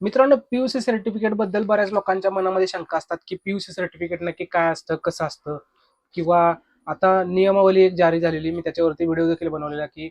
मित्रांनो पीयूसी सर्टिफिकेटबद्दल बऱ्याच लोकांच्या मनामध्ये शंका असतात की पीयूसी सर्टिफिकेट नक्की काय असतं कसं असतं? किंवा आता नियमावली एक जारी झालेली मी त्याच्यावरती व्हिडिओ देखील बनवलेला की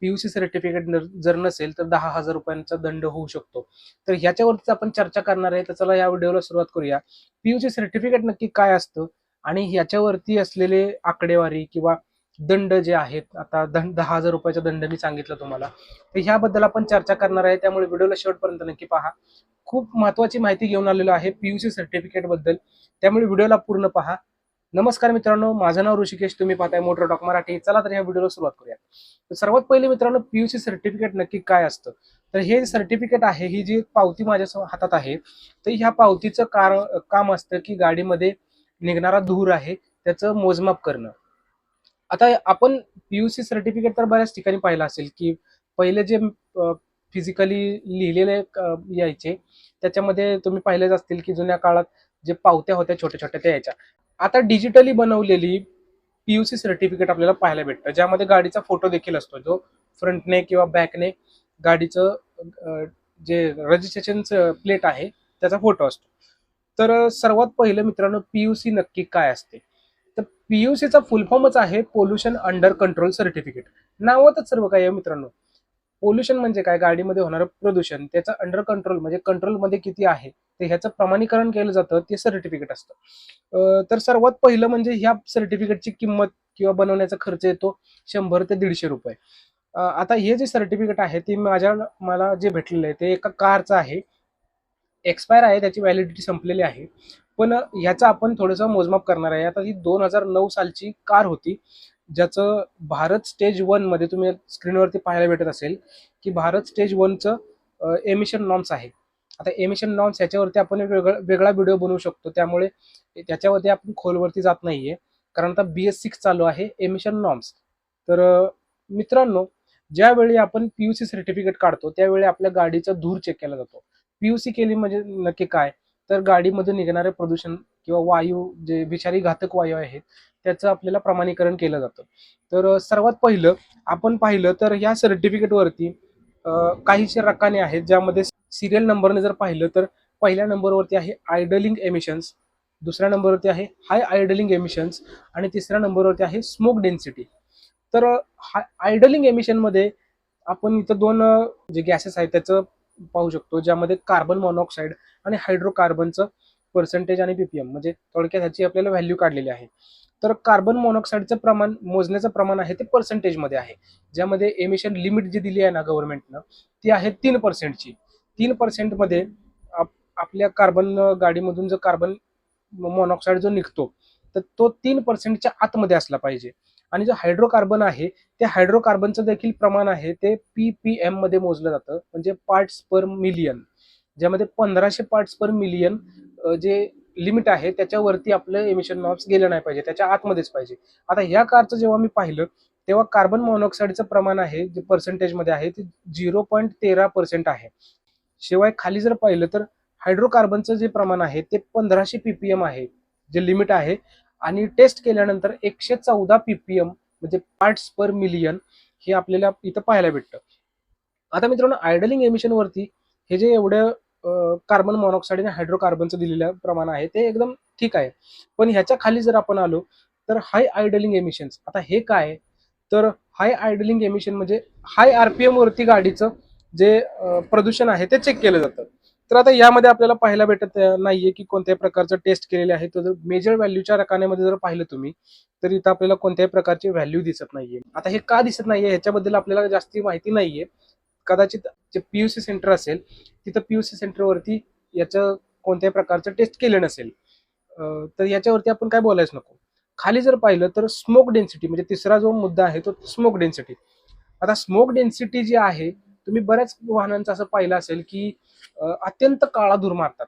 पीयूसी सर्टिफिकेट जर नसेल तर दहा हजार रुपयांचा दंड होऊ शकतो. तर ह्याच्यावरतीच आपण चर्चा करणार आहे. तर चला या व्हिडिओला सुरुवात करूया. पीयूसी सर्टिफिकेट नक्की काय असतं? आणि ह्याच्यावरती असलेले आकडेवारी किंवा दंड जे आहेत आता दंड दहा हजार रुपयाचा दंड मी सांगितलं तुम्हाला. तर ह्याबद्दल आपण चर्चा करणार आहे. त्यामुळे व्हिडिओला शेवटपर्यंत नक्की पहा. खूप महत्वाची माहिती घेऊन आलेलो आहे पीयूसी सर्टिफिकेटबद्दल. त्यामुळे व्हिडिओला पूर्ण पहा. नमस्कार मित्रांनो माझं नाव ऋषिकेश. तुम्ही पाहताय मोटर टॉक मराठी. चला तर ह्या व्हिडिओला सुरुवात करूया. तर सर्वात पहिले मित्रांनो पीयूसी सर्टिफिकेट नक्की काय असतं? तर हे सर्टिफिकेट आहे ही जी पावती माझ्या हातात आहे तर ह्या पावतीचं कार काम असतं की गाडीमध्ये निघणारा धूर आहे त्याचं मोजमाप करणं. आता आपण पीयूसी सर्टिफिकेट तर बऱ्याच ठिकाणी पाहिलं असेल की पहिले जे फिजिकली लिहिलेले यायचे त्याच्यामध्ये तुम्ही पाहिलेच असतील की जुन्या काळात जे पावत्या होत्या छोट्या छोट्या त्या यायच्या. आता डिजिटली बनवलेली पीयूसी सर्टिफिकेट आपल्याला पाहायला भेटतं ज्यामध्ये गाडीचा फोटो देखील असतो जो फ्रंटने किंवा बॅकने गाडीचं जे रजिस्ट्रेशन प्लेट आहे त्याचा फोटो असतो. तर सर्वात पहिलं मित्रांनो पीयूसी नक्की काय असते? पीयूसीचा फुल फॉर्मच आहे पोल्युशन अंडर कंट्रोल सर्टिफिकेट नावातच सर्व काय आहे मित्रांनो. पोल्युशन म्हणजे काय? गाडीमध्ये होणारं प्रदूषण त्याचं अंडर कंट्रोल म्हणजे कंट्रोलमध्ये किती आहे ते ह्याचं प्रमाणीकरण केलं जातं ते सर्टिफिकेट असतं. तर सर्वात पहिलं म्हणजे ह्या सर्टिफिकेटची किंमत किंवा बनवण्याचा खर्च येतो शंभर ते दीडशे रुपये. आता हे जे सर्टिफिकेट आहे ते माझ्या मला जे भेटलेलं आहे ते एका कारचं आहे. एक्सपायर आहे त्याची व्हॅलिडिटी संपलेली आहे. पण ह्याचं आपण थोडंसं मोजमाप करणार आहे. आता ही दोन हजार नऊ सालची कार होती ज्याचं भारत स्टेज वनमध्ये तुम्ही स्क्रीनवरती पाहायला भेटत असेल की भारत स्टेज वनचं एमिशन नॉर्म्स आहे. आता एमिशन नॉर्म्स याच्यावरती आपण वेगळा वेगळा व्हिडिओ बनवू शकतो. त्यामुळे त्याच्यावरती आपण खोलवरती जात नाहीये. कारण आता बी एस सिक्स चालू आहे एमिशन नॉर्म्स तर मित्रांनो ज्यावेळी आपण पीयूसी सर्टिफिकेट काढतो त्यावेळी आपल्या गाडीचा धूर चेक केला जातो. पीयूसी केली म्हणजे नक्की काय? तर गाडीमधून निघणारे प्रदूषण किंवा वायू जे विषारी घातक वायू आहेत त्याचं आपल्याला प्रमाणीकरण केलं जातं. तर सर्वात पहिलं आपण पाहिलं तर ह्या सर्टिफिकेटवरती काहीशे रकाने आहेत ज्यामध्ये सिरियल नंबरने जर पाहिलं तर पहिल्या नंबरवरती आहे आयडलिंग एमिशन्स दुसऱ्या नंबरवरती आहे हाय आयडलिंग एमिशन्स आणि तिसऱ्या नंबरवरती आहे स्मोक डेन्सिटी तर आयडलिंग एमिशनमध्ये आपण इथं दोन जे गॅसेस आहेत त्याचं पाहू शकतो ज्यामध्ये कार्बन मोनॉक्साईड आणि हायड्रोकार्बनचं पर्सेंटेज आणि पीपीएम म्हणजे थोडक्यात ह्याची आपल्याला व्हॅल्यू काढलेली आहे. तर कार्बन मोनॉक्साईडचं प्रमाण मोजण्याचं प्रमाण आहे ते पर्सेंटेजमध्ये आहे. ज्यामध्ये एमिशन लिमिट जी दिली आहे ना गव्हर्नमेंटनं ती आहे तीन पर्सेंटची तीन पर्सेंटमध्ये आपल्या कार्बन गाडीमधून जो कार्बन मोनॉक्साईड जो निघतो तर तो तीन पर्सेंटच्या आतमध्ये असला पाहिजे. आणि जो हायड्रोकार्बन आहे त्या हायड्रोकार्बनचं देखील प्रमाण आहे ते पी पी एममध्ये मोजलं जातं. म्हणजे पार्ट्स पर मिलियन ज्यामध्ये पंधराशे पार्ट्स पर मिलियन जे लिमिट आहे त्याच्यावरती आपलं एमिशन नॉर्म्स गेलं नाही पाहिजे. त्याच्या आतमध्येच पाहिजे. आता ह्या कारचं जेव्हा मी पाहिलं तेव्हा कार्बन मोनॉक्साईडचं प्रमाण आहे जे पर्सेंटेजमध्ये आहे ते झिरो पॉईंट तेरा पर्सेंट आहे. शिवाय खाली जर पाहिलं तर हायड्रोकार्बनचं जे प्रमाण आहे ते पंधराशे पीपीएम आहे जे लिमिट आहे. आणि टेस्ट केल्यानंतर एकशे चौदा पीपीएम म्हणजे पार्ट्स पर मिलियन हे आपल्याला इथं पाहायला भेटतं. आता मित्रांनो आयडलिंग एमिशनवरती हे जे एवढं कार्बन मोनॉक्साईड आणि हायड्रोकार्बनचं दिलेलं प्रमाण आहे ते एकदम ठीक आहे. पण ह्याच्या खाली जर आपण आलो तर हाय आयडलिंग एमिशन्स आता हे काय? तर हाय आयडलिंग एमिशन म्हणजे हाय आरपीएम वरती गाडीचं जे प्रदूषण आहे ते चेक केलं जातं. तर आता यामध्ये आपल्याला पाहायला भेटत नाहीये की कोणत्याही प्रकारचं टेस्ट केलेले आहे. तर मेजर व्हॅल्यूच्या रकान्यामध्ये जर पाहिलं तुम्ही तर इथं आपल्याला कोणत्याही प्रकारची व्हॅल्यू दिसत नाहीये. आता हे का दिसत नाहीये ह्याच्याबद्दल आपल्याला जास्ती माहिती नाहीये. कदाचित जे पीयूसी सेंटर असेल तिथं पीयूसी सेंटरवरती याचं कोणत्याही प्रकारचं टेस्ट केलं नसेल. तर याच्यावरती आपण काय बोलायचं नको. खाली जर पाहिलं तर स्मोक डेन्सिटी म्हणजे तिसरा जो मुद्दा आहे तो स्मोक डेन्सिटी आता स्मोक डेन्सिटी जी आहे तुम्ही बऱ्याच वाहनांचं असं पाहिलं असेल की अत्यंत काळा धूर मारतात.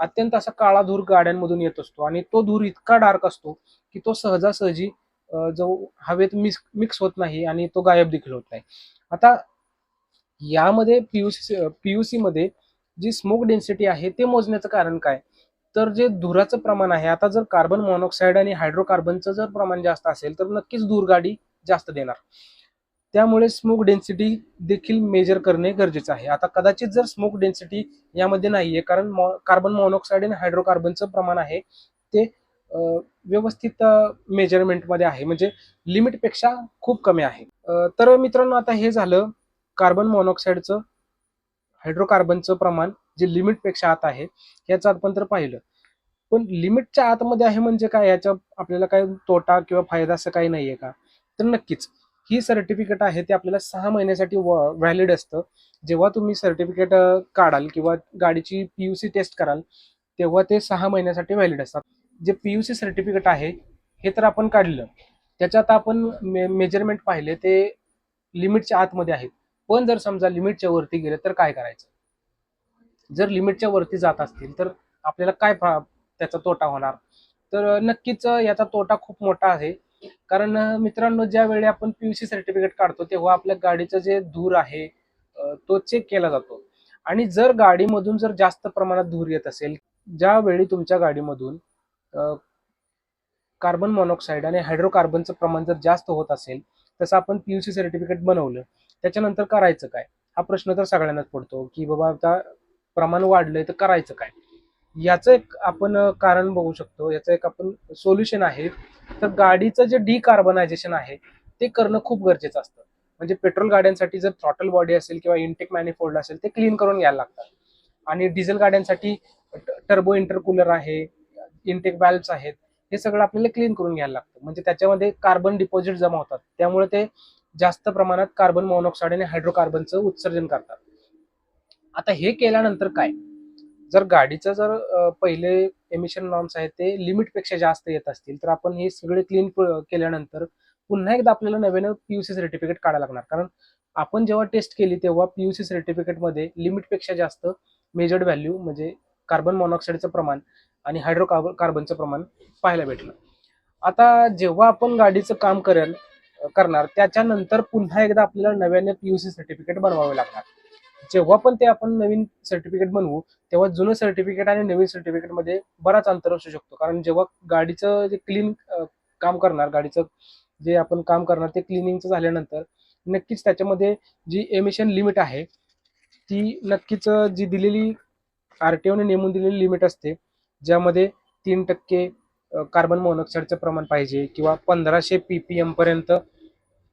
अत्यंत असा काळा धूर गाड्यांमधून येत असतो आणि तो धूर इतका डार्क असतो की तो सहजासहजी जो हवेत मिक्स मिक्स होत नाही आणि तो गायब देखील होत नाही. आता यामध्ये पीयूसी पीयूसी मध्ये जी स्मोक डेन्सिटी आहे ते मोजण्याचं कारण काय? तर जे धुराचं प्रमाण आहे आता जर कार्बन मोनॉक्साईड आणि हायड्रोकार्बनचं जर प्रमाण जास्त असेल तर नक्कीच धूर गाडी जास्त देणार. त्यामुळे स्मोक डेन्सिटी देखील मेजर करणे गरजेचं आहे. आता कदाचित जर स्मोक डेन्सिटी यामध्ये नाहीये कारण कार्बन मोनॉक्साईड आणि हायड्रोकार्बनचं प्रमाण आहे ते व्यवस्थित मेजरमेंटमध्ये आहे. म्हणजे लिमिटपेक्षा खूप कमी आहे. तर मित्रांनो आता हे झालं कार्बन मोनॉक्साईडचं हायड्रोकार्बनचं प्रमाण जे लिमिटपेक्षा आत आहे याचं आपण तर पाहिलं. पण लिमिटच्या आतमध्ये आहे म्हणजे काय? याचा आपल्याला काय तोटा किंवा फायदा असं काही नाहीये का? तर नक्कीच. ही सर्टिफिकेट आहे ते आपल्याला सहा महिन्यासाठी व्हॅलिड असतं. जेव्हा तुम्ही सर्टिफिकेट काढाल किंवा गाडीची पीयूसी टेस्ट कराल तेव्हा ते सहा महिन्यासाठी व्हॅलिड असतात. जे पीयूसी सर्टिफिकेट आहे हे तर आपण काढलं. त्याच्यात आपण मे मेजरमेंट पाहिले ते लिमिटच्या आतमध्ये आहेत. पण जर समजा लिमिटच्या वरती गेले तर काय करायचं? जर लिमिटच्या वरती जात असतील तर आपल्याला काय त्याचा तोटा होणार? तर नक्कीच याचा तोटा खूप मोठा आहे. कारण मित्रांनो ज्यावेळी आपण पीयूसी सर्टिफिकेट काढतो तेव्हा आपल्या गाडीचं जे धूर आहे तो चेक केला जातो. आणि जर गाडीमधून जर जास्त प्रमाणात धूर येत असेल ज्यावेळी तुमच्या गाडीमधून कार्बन मोनॉक्साईड आणि हायड्रोकार्बनचं प्रमाण जर जास्त होत असेल तसं आपण पीयूसी सर्टिफिकेट बनवलं त्याच्यानंतर करायचं काय? हा प्रश्न तर सगळ्यांनाच पडतो की बाबा आता प्रमाण वाढलंय तर करायचं काय? याचं एक आपण कारण बघू शकतो याचं एक आपण सोल्युशन आहे. तर गाडीचं जे डिकार्बनायझेशन आहे ते करणं खूप गरजेचं असतं. म्हणजे पेट्रोल गाड्यांसाठी जर थ्रॉटल बॉडी असेल किंवा इंटेक मॅनिफोल्ड असेल ते क्लीन करून घ्यायला लागतात. आणि डिझेल गाड्यांसाठी टर्बो इंटरकूलर आहे इंटेक बॅल्ब्स आहेत हे सगळं आपल्याला क्लीन करून घ्यायला लागतं. म्हणजे त्याच्यामध्ये कार्बन डिपॉझिट जमा होतात. त्यामुळे ते जास्त प्रमाणात कार्बन मोनॉक्साईड आणि हायड्रोकार्बनचं उत्सर्जन करतात. आता हे केल्यानंतर काय? जर गाडीचं जर पहिले एमिशन नॉर्म्स आहेत ते लिमिटपेक्षा जास्त येत असतील. तर आपण हे सगळे क्लीन केल्यानंतर पुन्हा एकदा आपल्याला नव्यानं पीयूसी सर्टिफिकेट काढायला लागणार. कारण आपण जेव्हा टेस्ट केली तेव्हा पीयूसी सर्टिफिकेटमध्ये लिमिटपेक्षा जास्त मेजर्ड व्हॅल्यू म्हणजे कार्बन मॉनॉक्साईडचं प्रमाण आणि हायड्रोकार्बन कार्बनचं प्रमाण पाहायला भेटलं. आता जेव्हा आपण गाडीचं काम करेल करणार त्याच्यानंतर पुन्हा एकदा आपल्याला नव्याने पीयूसी सर्टिफिकेट बनवावे लागणार. जेव्हा पण ते आपण नवीन सर्टिफिकेट बनवू तेव्हा जुनं सर्टिफिकेट आणि नवीन सर्टिफिकेटमध्ये बराच अंतर असू शकतो. कारण जेव्हा गाडीचं जे क्लीन काम करणार गाडीचं जे आपण काम करणार ते क्लिनिंगचं झाल्यानंतर नक्कीच त्याच्यामध्ये जी एमिशन लिमिट आहे ती नक्कीच जी दिलेली आर टी ओने नेमून दिलेली लिमिट असते ज्यामध्ये तीन टक्के कार्बन मोनॉक्साईडचं प्रमाण पाहिजे किंवा पंधराशे पी पी पर्यंत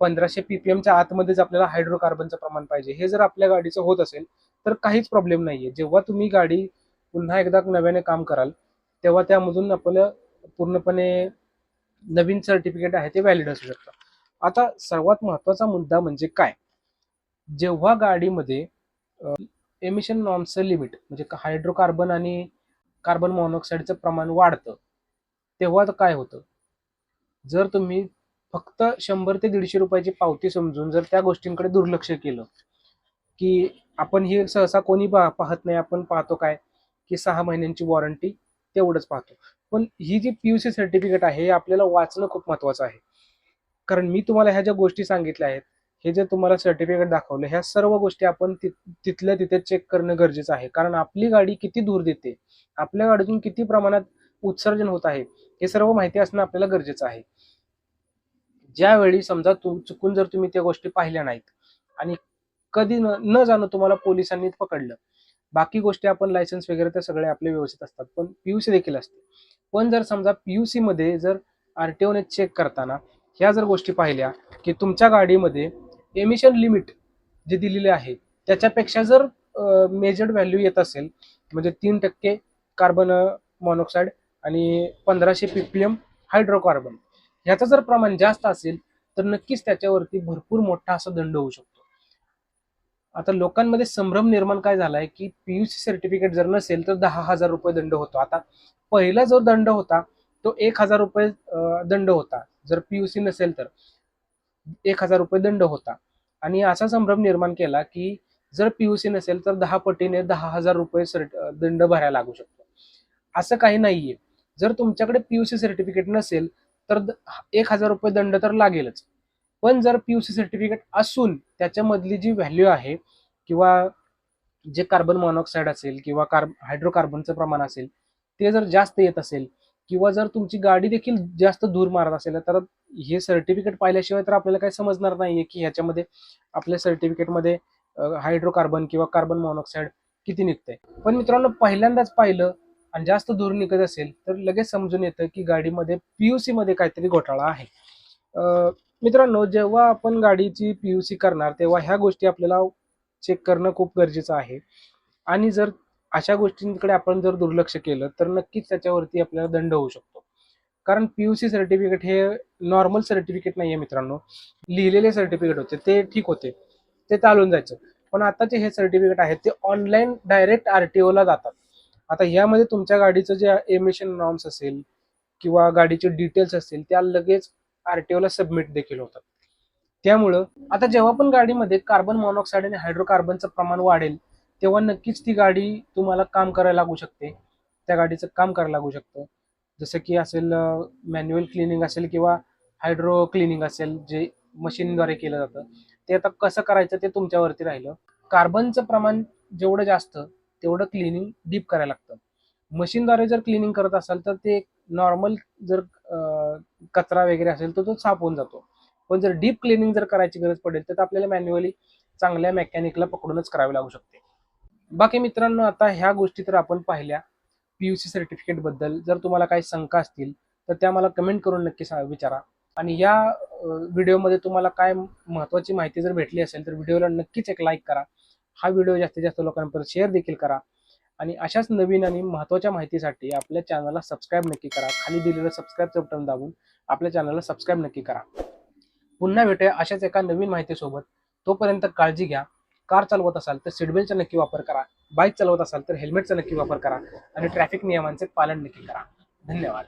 पंधराशे पीपीएमच्या आतमध्येच आपल्याला हायड्रोकार्बनचं प्रमाण पाहिजे. हे जर आपल्या गाडीचं होत असेल तर काहीच प्रॉब्लेम नाहीये. जेव्हा तुम्ही गाडी पुन्हा एकदा नव्याने काम कराल तेव्हा त्यामधून आपलं पूर्णपणे नवीन सर्टिफिकेट आहे ते व्हॅलिड असू शकतं. आता सर्वात महत्त्वाचा मुद्दा म्हणजे काय? जेव्हा गाडीमध्ये एमिशन नॉर्म्सचं लिमिट म्हणजे हायड्रोकार्बन आणि कार्बन मोनॉक्साईडचं प्रमाण वाढतं तेव्हा तर काय होतं? जर तुम्ही फक्त शंभर ते दीडशे रुपयाची पावती समजून जर त्या गोष्टींकडे दुर्लक्ष केलं की आपण हे सहसा कोणी पा- पाहत नाही आपण पाहतो काय की सहा महिन्यांची वॉरंटी तेवढंच पाहतो. पण ही जी पीयूसी सर्टिफिकेट आहे हे आपल्याला वाचणं खूप महत्वाचं आहे. कारण मी तुम्हाला ह्या ज्या गोष्टी सांगितल्या आहेत हे जे तुम्हाला सर्टिफिकेट दाखवलं ह्या सर्व गोष्टी आपण ति- तिथल्या तिथे चेक करणं गरजेचं आहे. कारण आपली गाडी किती दूर देते आपल्या गाडीतून किती प्रमाणात उत्सर्जन होत आहे हे सर्व माहिती असणं आपल्याला गरजेचं आहे. ज्यावेळी समजा तू चुकून जर तुम्ही त्या गोष्टी पाहिल्या नाहीत आणि कधी न न जाणं तुम्हाला पोलिसांनी पकडलं बाकी गोष्टी आपण लायसन्स वगैरे ते सगळे आपले व्यवस्थित असतात पण पीयूसी देखील असते. पण जर समजा पीयूसी मध्ये जर आरटीओने चेक करताना ह्या जर गोष्टी पाहिल्या की तुमच्या गाडीमध्ये एमिशन लिमिट जे दिलेले आहे त्याच्यापेक्षा जर मेजर्ड व्हॅल्यू येत असेल म्हणजे तीन टक्के कार्बन मोनॉक्साईड आणि पंधराशे पीपीएम हायड्रोकार्बन ह्याचं जर प्रमाण जास्त असेल तर नक्कीच त्याच्यावरती भरपूर मोठा असा दंड होऊ शकतो. आता लोकांमध्ये संभ्रम निर्माण काय झालाय की पीयूसी सर्टिफिकेट जर नसेल तर दहा हजार रुपये दंड होतो. आता पहिला जो दंड होता तो एक हजार रुपये दंड होता. जर पीयूसी नसेल तर एक हजार रुपये दंड होता. आणि असा संभ्रम निर्माण केला की जर पीयूसी नसेल तर दहा पटीने दहा हजार रुपये दंड भरायला लागू शकतो. असं काही नाहीये. जर तुमच्याकडे पीयूसी सर्टिफिकेट नसेल तर एक हजार रुपये दंड तर लागेलच. पण जर पीयूसी सर्टिफिकेट असून त्याच्यामधली जी व्हॅल्यू आहे किंवा जे कार्बन मोनॉक्साईड असेल किंवा कार्ब हायड्रोकार्बनचं प्रमाण असेल ते जर जास्त येत असेल किंवा जर तुमची गाडी देखील जास्त धूर मारत असेल तर हे सर्टिफिकेट पाहिल्याशिवाय तर आपल्याला काही समजणार नाहीये की ह्याच्यामध्ये आपल्या सर्टिफिकेटमध्ये हायड्रोकार्बन किंवा कार्बन मोनॉक्साईड किती निघतंय. पण मित्रांनो पहिल्यांदाच पाहिलं आणि जास्त दूर निघत असेल तर लगेच समजून येतं की गाडीमध्ये पीयूसी मध्ये काहीतरी घोटाळा आहे. मित्रांनो जेव्हा आपण गाडीची पीयूसी करणार तेव्हा ह्या गोष्टी आपल्याला चेक करणं खूप गरजेचं आहे. आणि जर अशा गोष्टींकडे आपण जर दुर्लक्ष केलं तर नक्कीच त्याच्यावरती आपल्याला दंड होऊ शकतो. कारण पीयूसी सर्टिफिकेट हे नॉर्मल सर्टिफिकेट नाही आहे मित्रांनो. लिहिलेले सर्टिफिकेट होते ते ठीक होते. ते चालून जायचं. पण आताचे हे सर्टिफिकेट आहेत ते ऑनलाईन डायरेक्ट आर टी ओला जातात. आता यामध्ये तुमच्या गाडीचं जे एमिशन नॉर्म्स असेल किंवा गाडीचे डिटेल्स असतील त्या लगेच आरटीओला सबमिट देखील होतात. त्यामुळं आता जेव्हा पण गाडीमध्ये कार्बन मोनॉक्साईड आणि हायड्रोकार्बनचं प्रमाण वाढेल तेव्हा नक्कीच ती गाडी तुम्हाला काम करायला लागू शकते. त्या गाडीचं काम करायला लागू शकतं. जसं की असेल मॅन्युअल क्लिनिंग असेल किंवा हायड्रो क्लिनिंग असेल जे मशीनद्वारे केलं जातं. ते आता कसं करायचं ते तुमच्यावरती राहिलं. कार्बनचं प्रमाण जेवढं जास्त तेवढं क्लिनिंग डीप करायला लागतं. मशीनद्वारे जर क्लिनिंग करत असाल तर ते नॉर्मल जर कचरा वगैरे असेल तर तो साफ होऊन जातो. पण जर डीप क्लिनिंग जर करायची गरज पडेल तर आपल्याला मॅन्युअली चांगल्या मेकॅनिकला पकडूनच करावी लागू शकते. बाकी मित्रांनो आता ह्या गोष्टी तर आपण पाहिल्या. पीयूसी सर्टिफिकेटबद्दल. जर तुम्हाला काही शंका असतील तर त्या मला कमेंट करून नक्की विचारा. आणि या व्हिडिओमध्ये तुम्हाला काय महत्वाची माहिती जर भेटली असेल तर व्हिडिओला नक्कीच एक लाईक करा. हा व्हिडिओ जास्तीत जास्त लोकांपर्यंत शेअर देखील करा. आणि अशाच नवीन आणि महत्त्वाच्या माहितीसाठी आपल्या चॅनलला सबस्क्राईब नक्की करा. खाली दिलेलं सबस्क्राईबचं बटन दाबून आपल्या चॅनलला सबस्क्राईब नक्की करा. पुन्हा भेटूया अशाच एका नवीन माहितीसोबत. तोपर्यंत काळजी घ्या. कार चालवत असाल तर सीटबेल्टचा नक्की वापर करा. बाईक चालवत असाल तर हेल्मेटचा नक्की वापर करा. आणि ट्रॅफिक नियमांचे पालन नक्की करा. धन्यवाद.